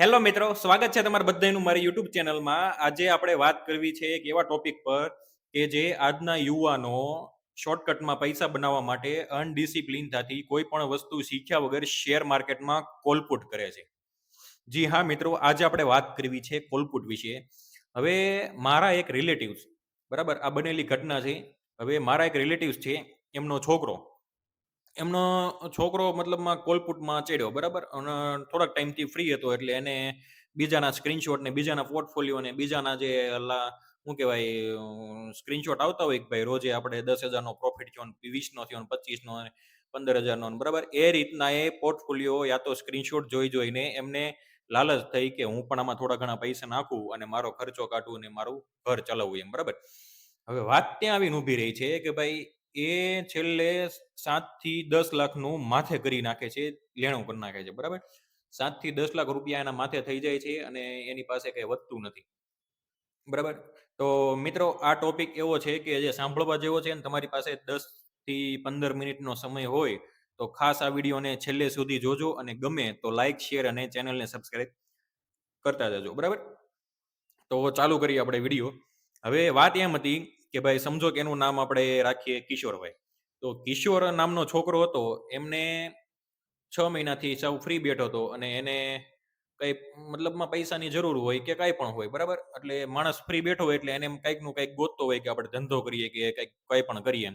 Hello મિત્રો, સ્વાગત છે તમારા બધાનું મારી યુટ્યુબ ચેનલમાં. આજે આપણે વાત કરવી છે એક એવા ટોપિક પર કે જે આજના યુવાનો શોર્ટકટમાં પૈસા બનાવવા માટે અનડિસિપ્લિન થતી કોઈ પણ વસ્તુ શીખ્યા વગર શેર માર્કેટમાં કોલપુટ કરે છે. જી હા મિત્રો, આજે આપણે વાત કરવી છે કોલપુટ વિશે. હવે મારા એક રિલેટિવ્સ બરાબર? આ બનેલી ઘટના છે. હવે મારા એક રિલેટિવ્સ છે, એમનો છોકરો. એમનો છોકરો મતલબમાં કોલપુટમાં ચડ્યો, બરાબર? અને થોડાક ટાઈમથી ફ્રી હતો એટલે એને બીજાના સ્ક્રીનશોટ ને બીજાના પોર્ટફોલિયો ને બીજાના જે શું કહેવાય સ્ક્રીનશોટ આવતા હોય કે ભાઈ, રોજે આપણે દસ હજારનો પ્રોફિટ થયો વીસનો થયો પચીસનો પંદર હજારનો બરાબર? એ રીતના એ પોર્ટફોલિયો યા તો સ્ક્રીનશોટ જોઈ જોઈને એમને લાલચ થઈ કે હું પણ આમાં થોડા ઘણા પૈસા નાખું અને મારો ખર્ચો કાઢું અને મારું ઘર ચલાવવું એમ, બરાબર? હવે વાત ત્યાં આવીને ઊભી રહી છે કે ભાઈ એ છેલ્લે સાતથી દસ લાખનું માથે કરી નાખે છે, લેણું કરી નાખે છે, બરાબર? સાતથી દસ લાખ રૂપિયા એના માથે થઈ જાય છે અને એની પાસે કઈ વધતું નથી, બરાબર? તો મિત્રો, આ ટોપિક એવો છે કે જે સાંભળવા જેવો છે ને તમારી પાસે દસથી પંદર મિનિટનો સમય હોય, તો ખાસ આ વિડીયોને છેલ્લે સુધી જોજો અને ગમે તો લાઈક, શેર અને ચેનલને સબસ્ક્રાઇબ કરતા જજો, બરાબર? તો ચાલુ કરીએ આપણે વીડિયો. હવે વાત એમ હતી કે ભાઈ સમજો કે એનું નામ આપણે રાખીએ કિશોરભાઈ તો કિશોર નામનો છોકરો હતો, એમને છ મહિનાથી સાવ ફ્રી બેઠો હતો અને એને કઈ મતલબમાં પૈસાની જરૂર હોય કે કાંઈ પણ હોય, બરાબર? એટલે માણસ ફ્રી બેઠો હોય એટલે એને એમ કંઈક ગોતતો હોય કે આપણે ધંધો કરીએ કે કંઈક કંઈ પણ કરીએ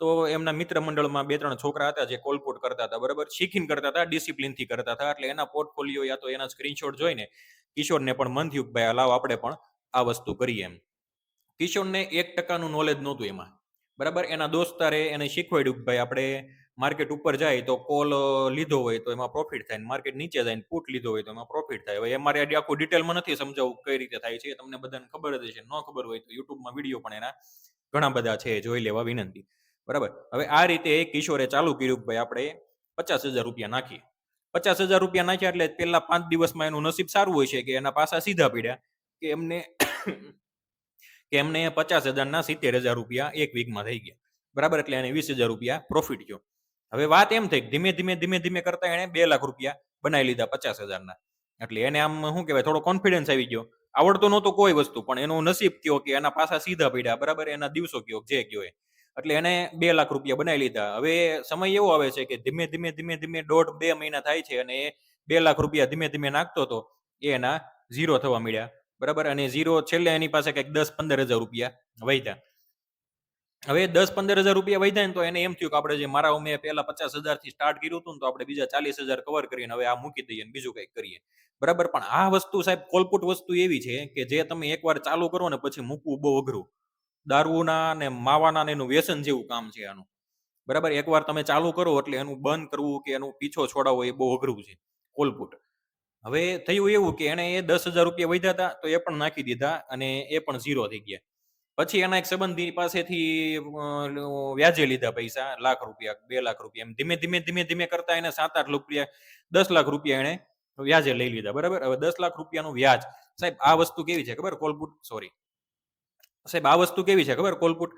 તો એમના મિત્ર મંડળમાં બે ત્રણ છોકરા હતા જે કોલપોટ કરતા હતા, બરાબર? શીખીને કરતા હતા ડિસિપ્લિનથી કરતા હતા, એટલે એના પોર્ટફોલિયો યા તો એના સ્ક્રીનશોટ જોઈને કિશોરને પણ મન થયું ભાઈ લાવ આપણે પણ આ વસ્તુ કરીએ એમ. કિશોરને એક ટકાનું નોલેજ નહોતું એમાં. બરાબર? એના દોસ્તારે એને શીખવાડ્યું કે ભાઈ આપણે માર્કેટ ઉપર જાય તો કોલ લીધો હોય તો એમાં પ્રોફિટ થાય માર્કેટ નીચે જાય ને પુટ લીધો હોય તો એમાં પ્રોફિટ થાય. હવે એ મારે આખું ડિટેલમાં નથી સમજાવવું કઈ રીતે થાય છે. તમને બધાને ખબર જ છે ન ખબર હોય તો યુટ્યુબમાં વીડિયો પણ એના ઘણા બધા છે, જોઈ લેવા વિનંતી. બરાબર? હવે આ રીતે કિશોરે ચાલુ કર્યું કે ભાઈ આપણે પચાસ હજાર રૂપિયા નાખીએ. પચાસ હજાર રૂપિયા નાખ્યા એટલે પેલા પાંચ દિવસમાં એનું નસીબ સારું હોય છે કે એના પાસા સીધા પડ્યા કે એમને કે એમને પચાસ હજારના સિત્તેર હજાર રૂપિયા એક વીકમાં થઈ ગયા. બરાબર? એટલે એને વીસ હજાર રૂપિયા પ્રોફિટ થયો. હવે વાત એમ થઈ ધીમે ધીમે ધીમે ધીમે કરતા એને બે લાખ રૂપિયા બનાવી લીધા પચાસ હજારના. એટલે એને આમ શું કહેવાય? થોડો કોન્ફિડન્સ આવી ગયો. આવડતો નહોતો કોઈ વસ્તુ, પણ એનું નસીબ કયો કે એના પાસા સીધા પડ્યા. બરાબર? એના દિવસો કયો, જે કયો એટલે એને બે લાખ રૂપિયા બનાવી લીધા. હવે સમય એવો આવે છે કે ધીમે ધીમે ધીમે ધીમે દોઢ બે મહિના થાય છે અને એ બે લાખ રૂપિયા ધીમે ધીમે નાખતો હતો એ એના ઝીરો થવા મળ્યા બરાબર? અને ઝીરો છેલ્લે એની પાસે કંઈક દસ પંદર હજાર રૂપિયા વધ્યા. હવે દસ પંદર હજાર રૂપિયા વધ્યા ને તો એને એમ થયું કે આપણે જે મારા મેં પહેલા પચાસ હજારથી સ્ટાર્ટ કર્યું હતું તો આપણે બીજા ચાલીસ હજાર કવર કરીને હવે આ મૂકી દઈએ બીજું કંઈક કરીએ. બરાબર? પણ આ વસ્તુ સાહેબ કોલપુટ વસ્તુ એવી છે કે જે તમે એકવાર ચાલુ કરો ને પછી મૂકવું બહુ અઘરું. દારૂના ને માવાના ને એનું વ્યસન જેવું કામ છે આનું. બરાબર? એકવાર તમે ચાલુ કરો એટલે એનું બંધ કરવું કે એનું પીછો છોડાવવો એ બહુ અઘરું છે કોલપુટ. હવે થયું એવું કે એને એ દસ હજાર રૂપિયા વધ્યા હતા, તો એ પણ નાખી દીધા અને એ પણ ઝીરો થઈ ગયા. પછી એના એક સંબંધી પાસેથી વ્યાજે લીધા પૈસા, લાખ રૂપિયા, બે લાખ રૂપિયા, એમ ધીમે ધીમે ધીમે ધીમે કરતા એને સાત આઠ રૂપિયા, દસ લાખ રૂપિયા એને વ્યાજે લઈ લીધા, બરાબર? હવે દસ લાખ રૂપિયાનું વ્યાજ, સાહેબ, આ વસ્તુ કેવી છે? ખબર? કોલપુટ સોરી સાહેબ, આ વસ્તુ કેવી છે? ખબર? કોલપુટ,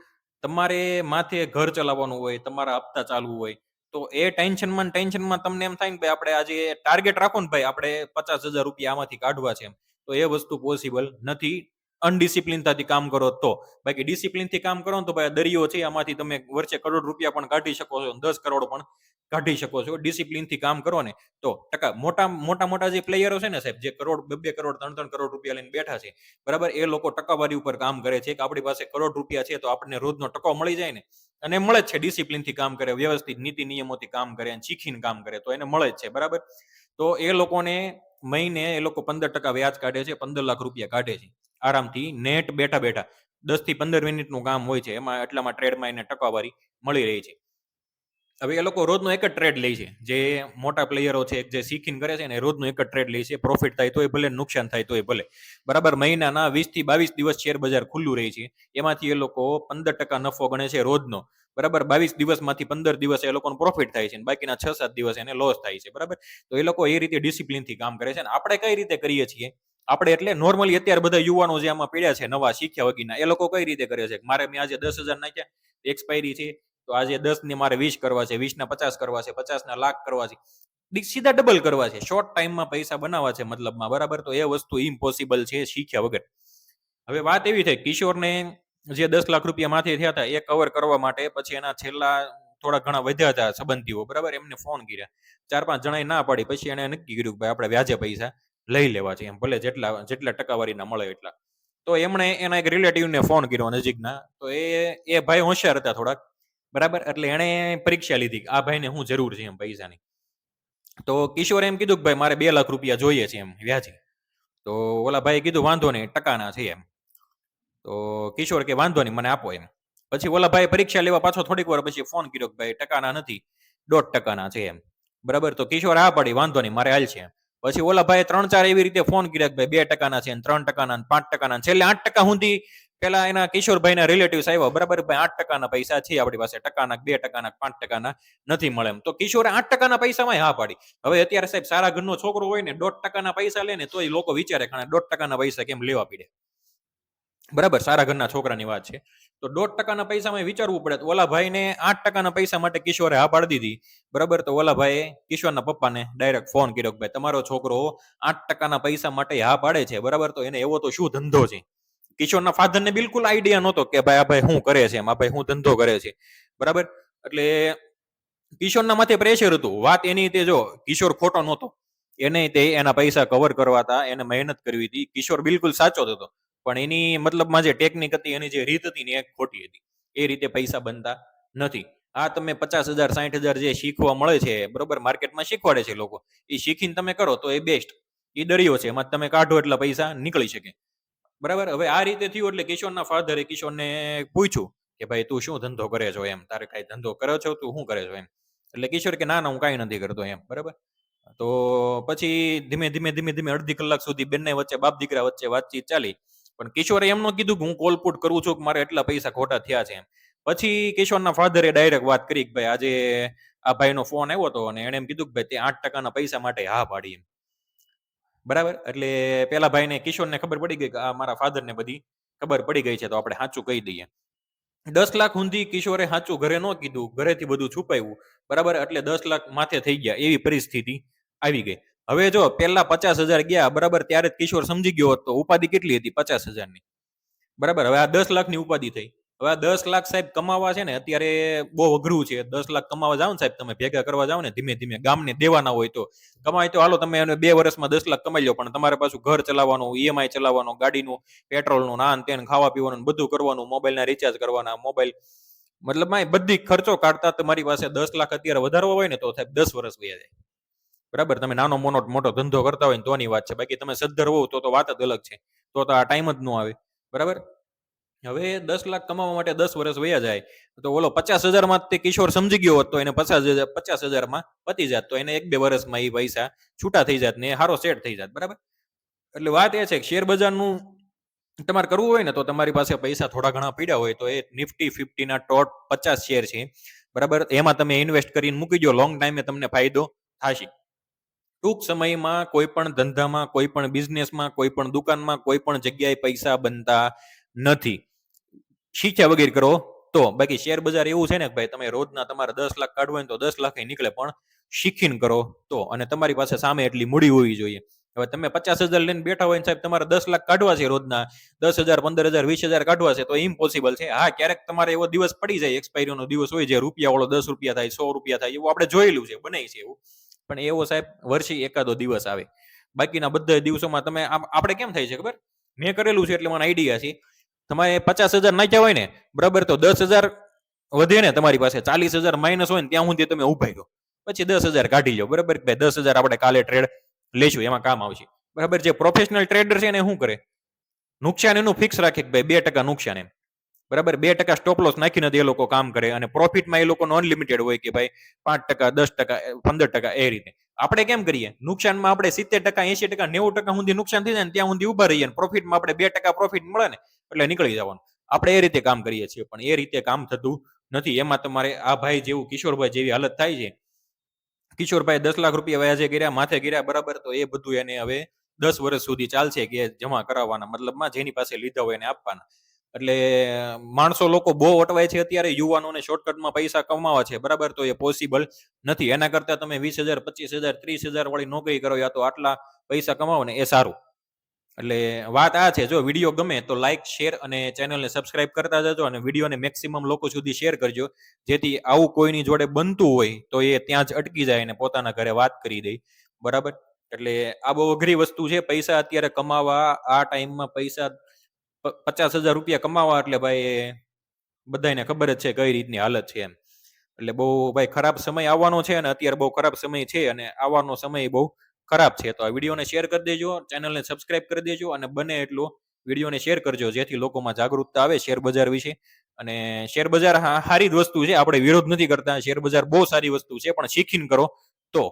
તમારે માથે ઘર ચલાવવાનું હોય, તમારા હપ્તા ચાલવું હોય તો એ ટેન્શનમાં ટેન્શનમાં તમને એમ થાય ને, ભાઈ, આપણે આજે ટાર્ગેટ રાખો ને ભાઈ, આપણે પચાસ હજાર રૂપિયા આમાંથી કાઢવા છે તો એ વસ્તુ પોસિબલ નથી. અનડિસિપ્લિનતાથી કામ કરો તો. બાકી ડિસિપ્લિનથી કામ કરો તો ભાઈ દરિયો છે, આમાંથી તમે વર્ષે કરોડ રૂપિયા પણ કાઢી શકો છો દસ કરોડ પણ કાઢી શકો છો. ડિસિપ્લિનથી કામ કરો ને તો. ટકા મોટા મોટા મોટા જે પ્લેયરો છે ને સાહેબ, જે કરોડ, બે બે કરોડ, ત્રણ ત્રણ કરોડ રૂપિયા લઈને બેઠા છે, બરાબર, એ લોકો ટકાવારી ઉપર કામ કરે છે. કે આપણી પાસે કરોડ રૂપિયા છે તો આપણને રોજનો ટકો મળી જાય ને. અને મળે જ છે ડિસિપ્લિનથી કામ કરે, વ્યવસ્થિત નીતિ નિયમોથી કામ કરે શીખીને કામ કરે તો એને મળે જ છે, બરાબર? તો એ લોકોને મહિને એ લોકો પંદર ટકા વ્યાજ કાઢે છે, પંદર લાખ રૂપિયા કાઢે છે. આરામથી નેટ બેઠા બેઠા દસથી પંદર મિનિટનું કામ હોય છે, એમાં એટલામાં ટ્રેડમાં એને ટકાવારી મળી રહી છે. હવે એ લોકો રોજનો એક જ ટ્રેડ લે છે. જે મોટા પ્લેયરો છે, જે શીખીને કરે છે ને રોજનો એક જ ટ્રેડ લે છે. પ્રોફિટ થાય તોય ભલે, નુકસાન થાય તોય ભલે. બરાબર, મહિનાના વીસથી બાવીસ દિવસ શેર બજાર ખુલ્લું રહે છે. એમાંથી એ લોકો પંદર ટકા નફો ગણે છે રોજનો. બરાબર, બાવીસ દિવસમાંથી પંદર દિવસ એ લોકોનો પ્રોફિટ થાય છે બાકીના છ સાત દિવસ એને લોસ થાય છે. બરાબર? તો એ લોકો એ રીતે ડિસિપ્લિનથી કામ કરે છે અને આપણે કઈ રીતે કરીએ છીએ? આપણે એટલે નોર્મલી અત્યારે બધા યુવાનો જે આમાં પીડ્યા છે, નવા શીખ્યા વગીના, એ લોકો કઈ રીતે કરે છે? મારે મેં આજે દસ હજાર નાખ્યા એક્સપાયરી છે, તો આજે દસ ને મારે વીસ કરવા છે વીસ ના પચાસ કરવા છે પચાસ ના લાખ કરવા છે. સીધા ડબલ કરવા છે. શોર્ટ ટાઈમમાં પૈસા બનાવવા છે મતલબમાં, બરાબર? તો એ વસ્તુ ઇમ્પોસિબલ છે શીખ્યા વગર. હવે વાત એવી થઈ, કિશોરને જે દસ લાખ રૂપિયા માથે થયા હતા, એ કવર કરવા માટે પછી એના છેલ્લા થોડા ઘણા વધ્યા હતા સંબંધીઓ, બરાબર? એમને ફોન કર્યા. ચાર પાંચ જણાએ ના પાડી, પછી એને નક્કી કર્યું કે ભાઈ, આપણે વ્યાજે પૈસા. લઈ લેવા છે એમ, ભલે જેટલા જેટલા ટકાવારીના મળે એટલા. તો એમણે એના એક રિલેટિવને ફોન કર્યો નજીકના, તો એ એ ભાઈ હોશિયાર હતા થોડાક, બરાબર? એટલે એણે પરીક્ષા લીધી આ ભાઈને હું જરૂર છે એમ પૈસાની. તો કિશોરે એમ કીધું કે ભાઈ, મારે બે લાખ રૂપિયા જોઈએ છે એમ, વ્યાજી. તો ઓલા ભાઈએ કીધું, વાંધો નહીં, ટકાના છે એમ. તો કિશોર કે, વાંધો નહીં, મને આપો એમ. પછી ઓલા ભાઈ પરીક્ષા લેવા પાછો થોડીક વાર પછી ફોન કર્યો કે, ભાઈ, ટકાના નથી, દોઢ ટકાના છે એમ. બરાબર? તો કિશોર આ પડી, વાંધો નહીં, મારે હાલ છે એમ. પછી ઓલા ભાઈ ત્રણ ચાર એવી રીતે ફોન કર્યા ભાઈ બે ટકાના છે ત્રણ ટકાના પાંચ ટકાના છેલ્લે આઠ ટકા સુધી પેલા એના કિશોરભાઈના રિલેટિવ્સ આવ્યા. બરાબર ભાઈ આઠ ટકાના પૈસા છે આપણી પાસે. ટકાના બે ટકાના પાંચ ટકાના નથી મળે એમ. તો કિશોરે આઠ ટકાના પૈસામાં હા પાડી. હવે અત્યારે સાહેબ સારા ઘરનો છોકરો હોય ને દોઢ ટકાના પૈસા લે ને તો એ લોકો વિચારે ખાણે દોઢ ટકાના પૈસા કેમ લેવા પડે? બરાબર, સારા ઘરના છોકરાની વાત છે. તો દોઢ ટકાના પૈસામાં વિચારવું પડે. તો ઓલા ભાઈને આઠ ટકાના પૈસા માટે કિશોરે હા પાડી દીધી. બરાબર? તો ઓલા ભાઈએ કિશોરના પપ્પાને ડાયરેક્ટ ફોન કર્યો કે ભાઈ, તમારો છોકરો આઠ ટકાના પૈસા માટે હા પાડે છે. બરાબર? તો એને એવો તો શું ધંધો છે? કિશોરના ફાધરને બિલકુલ આઈડિયા નહોતો કે ભાઈ, આ ભાઈ શું કરે છે આ ભાઈ શું ધંધો કરે છે? બરાબર? એટલે કિશોરના માથે પ્રેશર હતું. વાત એની તે જો, કિશોર ખોટો નહોતો. એને તે એના પૈસા કવર કરવા હતા. એને મહેનત કરવી હતી. કિશોર બિલકુલ સાચો હતો. પણ એની મતલબમાં જે ટેકનિક હતી, એની જે રીત હતી ને એ ખોટી હતી. એ રીતે પૈસા બનતા નથી. આ તમે પચાસ હજાર સાઠ હજાર જે શીખવા મળે છે, બરોબર? માર્કેટમાં શીખવાડે છે લોકો. એ શીખીને તમે કરો તો એ બેસ્ટ એ દરિયો છે, એમાં તમે કાઢો એટલા પૈસા નીકળી શકે. બરાબર? હવે આ રીતે થયું એટલે કિશોરના ફાધરે કિશોરને પૂછ્યું કે ભાઈ, તું શું ધંધો કરે છો એમ? તારે કઈ ધંધો કરો છો? તું શું કરે છો એમ? એટલે કિશોર કે, ના ના, હું કાંઈ નથી કરતો એમ. બરાબર? તો પછી ધીમે ધીમે ધીમે ધીમે અડધી કલાક સુધી બંને વચ્ચે બાપ દીકરા વચ્ચે વાતચીત ચાલી. પણ કિશોરે એમ ન કીધું કે હું કોલપુટ કરું છું કે મારે એટલા પૈસા ખોટા થયા છે એમ. પછી કિશોરના ફાધરે ડાયરેક્ટ વાત કરી કે ભાઈ આજે આ ભાઈનો ફોન આવ્યો હતો અને એણે એમ કીધું કે ભાઈ તે આઠ ટકાના પૈસા માટે હા પાડી એમ. બરાબર? એટલે પેલા ભાઈને કિશોરને ખબર પડી ગઈ કે આ મારા ફાધરને બધી ખબર પડી ગઈ છે તો આપણે સાચું કહી દઈએ. દસ લાખ સુધી કિશોરે સાચું ઘરે ન કીધું, ઘરેથી બધું છુપાવ્યું. બરાબર? એટલે દસ લાખ માથે થઈ ગયા એવી પરિસ્થિતિ આવી ગઈ. હવે જો પેલા પચાસ હજાર ગયા, બરાબર, ત્યારે જ કિશોર સમજી ગયો હતો ઉપાધિ કેટલી હતી? પચાસ હજારની. બરાબર, હવે આ દસ લાખની ઉપાધિ થઈ. હવે આ દસ લાખ સાહેબ કમાવા છે ને, અત્યારે બહુ અઘરું છે. દસ લાખ કમાવા જાવ ને સાહેબ તમે, ભેગા કરવા જાવ ને, ધીમે ધીમે ગામને દેવાના હોય તો. કમાય તો હાલો, તમે એને બે વર્ષમાં દસ લાખ કમાઈ લો, પણ તમારે પાછું ઘર ચલાવવાનું ઈએમઆઈ ચલાવવાનું, ગાડીનું, પેટ્રોલનું, નાન તેન, ખાવા પીવાનું બધું કરવાનું મોબાઈલના રિચાર્જ કરવાના મોબાઈલ મતલબ બધી ખર્ચો કાઢતા તમારી પાસે દસ લાખ અત્યારે વધારવા હોય ને તો સાહેબ દસ વર્ષ વયા જાય. બરાબર? તમે નાનો મોનો મોટો ધંધો કરતા હોય ને તોની વાત છે. બાકી તમે સદ્ધર હોવ તો તો વાત જ અલગ છે. તો તો આ ટાઈમ જ ન આવે. બરાબર? હવે દસ લાખ કમાવા માટે દસ વર્ષ વયા જાય. તો ઓલો પચાસ હજારમાં તે કિશોર સમજી ગયો હોત તો એને પચાસ હજાર પચાસ હજારમાં પતી જાત. તો એને એક બે વર્ષમાં એ પૈસા છૂટા થઈ જાત ને સારો સેટ થઈ જાત. બરાબર? એટલે વાત એ છે કે શેર બજારનું તમારે કરવું હોય ને તો તમારી પાસે પૈસા થોડા ઘણા પડ્યા હોય તો એ નિફ્ટી, ફિફ્ટીના ટોટ પચાસ શેર છે. બરાબર? એમાં તમે ઇન્વેસ્ટ કરીને મૂકી દો લોંગ ટાઈમે તમને ફાયદો થશે. ટૂંક સમયમાં કોઈ પણ ધંધામાં, કોઈ પણ બિઝનેસમાં, કોઈ પણ દુકાનમાં, કોઈ પણ જગ્યાએ પૈસા બનતા નથી. શીખ્યા વગેરે કરો તો. બાકી શેર બજાર એવું છે ને કે ભાઈ તમે રોજના તમારે દસ લાખ કાઢવો હોય તો દસ લાખ નીકળે, પણ શીખીને કરો તો. અને તમારી પાસે સામે એટલી મૂડી હોવી જોઈએ. હવે તમે પચાસ હજાર લઈને બેઠા હોય સાહેબ, તમારે દસ લાખ કાઢવા છે રોજના. દસ હજાર, પંદર હજાર, વીસ હજાર કાઢવા છે તો ઇમ્પોસિબલ છે. હા, ક્યારેક તમારે એવો દિવસ પડી જાય એક્સપાયરીનો દિવસ હોય, જે રૂપિયા વાળો દસ રૂપિયા થાય, સો રૂપિયા થાય, એવું આપણે જોયેલું છે બનાવી છે એવું. પણ એવો સાહેબ વર્ષે એકાદો દિવસ આવે. બાકીના બધા દિવસોમાં તમે આપણે કેમ થાય છે ખબર? મેં કરેલું છે એટલે મને આઈડિયા છે. તમારે પચાસ હજાર નાખ્યા હોય ને, બરાબર તો દસ હજાર વધે ને તમારી પાસે, ચાલીસ હજાર માઇનસ હોય ને, ત્યાં સુધી તમે ઊભા રહ્યો પછી દસ હજાર કાઢી લો, બરાબર? ભાઈ દસ હજાર આપણે કાલે ટ્રેડ લેશું, એમાં કામ આવશે. બરાબર? જે પ્રોફેશનલ ટ્રેડર છે એને શું કરે? નુકસાન એનું ફિક્સ રાખે કે ભાઈ બે ટકા નુકસાન એમ. બરાબર? બે ટકા સ્ટોપ લોસ નાખીને એ લોકો કામ કરે અને પ્રોફિટમાં એ લોકોનો અનલિમિટેડ હોય કે ભાઈ પાંચ ટકા, દસ ટકા પંદર ટકા એ રીતે. આપણે કેમ કરીએ? નુકસાનમાં આપણે સિત્તેર ટકા એસી ટકા, નેવું ટકા સુધી નુકસાન થઈ જાય ને ત્યાં સુધી ઊભા રહીએ પ્રોફિટમાં આપણે બે ટકા પ્રોફિટ મળે ને એટલે નીકળી જવાનું. આપણે એ રીતે કામ કરીએ છીએ, પણ એ રીતે કામ થતું નથી. એમાં તમારે આ ભાઈ જેવું, કિશોરભાઈ જેવી હાલત થાય છે. કિશોરભાઈ દસ લાખ રૂપિયા વ્યાજે કર્યા, માથે કર્યા, બરાબર? તો એ બધું એને હવે દસ વર્ષ સુધી ચાલશે કે જમા કરાવવાના મતલબમાં જેની પાસે લીધા હોય એને આપવાના. એટલે માણસો લોકો બહુ અટવાય છે અત્યારે, યુવાનોને શોર્ટકટમાં પૈસા કમાવા છે, બરાબર? તો એ પોસિબલ નથી. એના કરતા તમે વીસ હજાર, પચીસ હજાર, ત્રીસ હજાર વાળી નોકરી કરો યા તો આટલા પૈસા કમાવો ને એ સારું. એટલે વાત આ છે, જો વીડિયો ગમે તો લાઇક શેર અને ચેનલને સબસ્ક્રાઇબ કરતા જજો અને વિડીયોને મેક્સિમમ લોકો સુધી શેર કરજો, જેથી આવું કોઈની જોડે બનતું હોય તો એ ત્યાં જ અટકી જાય અને પોતાના ઘરે વાત કરી દે. બરાબર? એટલે આ બહુ અઘરી વસ્તુ છે, પૈસા અત્યારે કમાવા, આ ટાઈમમાં પૈસા પચાસ હજાર રૂપિયા કમાવા એટલે ભાઈ બધાને ખબર જ છે કઈ રીતની હાલત છે એમ. એટલે બહુ ભાઈ ખરાબ સમય આવવાનો છે અને અત્યારે બહુ ખરાબ સમય છે અને આવવાનો સમય બહુ ખરાબ છે. તો આ વિડીયોને શેર કરી દેજો, ચેનલને સબસ્ક્રાઇબ કરી દેજો અને બને એટલું વિડીયોને શેર કરજો જેથી લોકોમાં જાગૃતતા આવે શેર બજાર વિશે. અને શેર બજાર સારી જ વસ્તુ છે. આપણે વિરોધ નથી કરતા. શેર બજાર બહુ સારી વસ્તુ છે, પણ શીખીને કરો તો.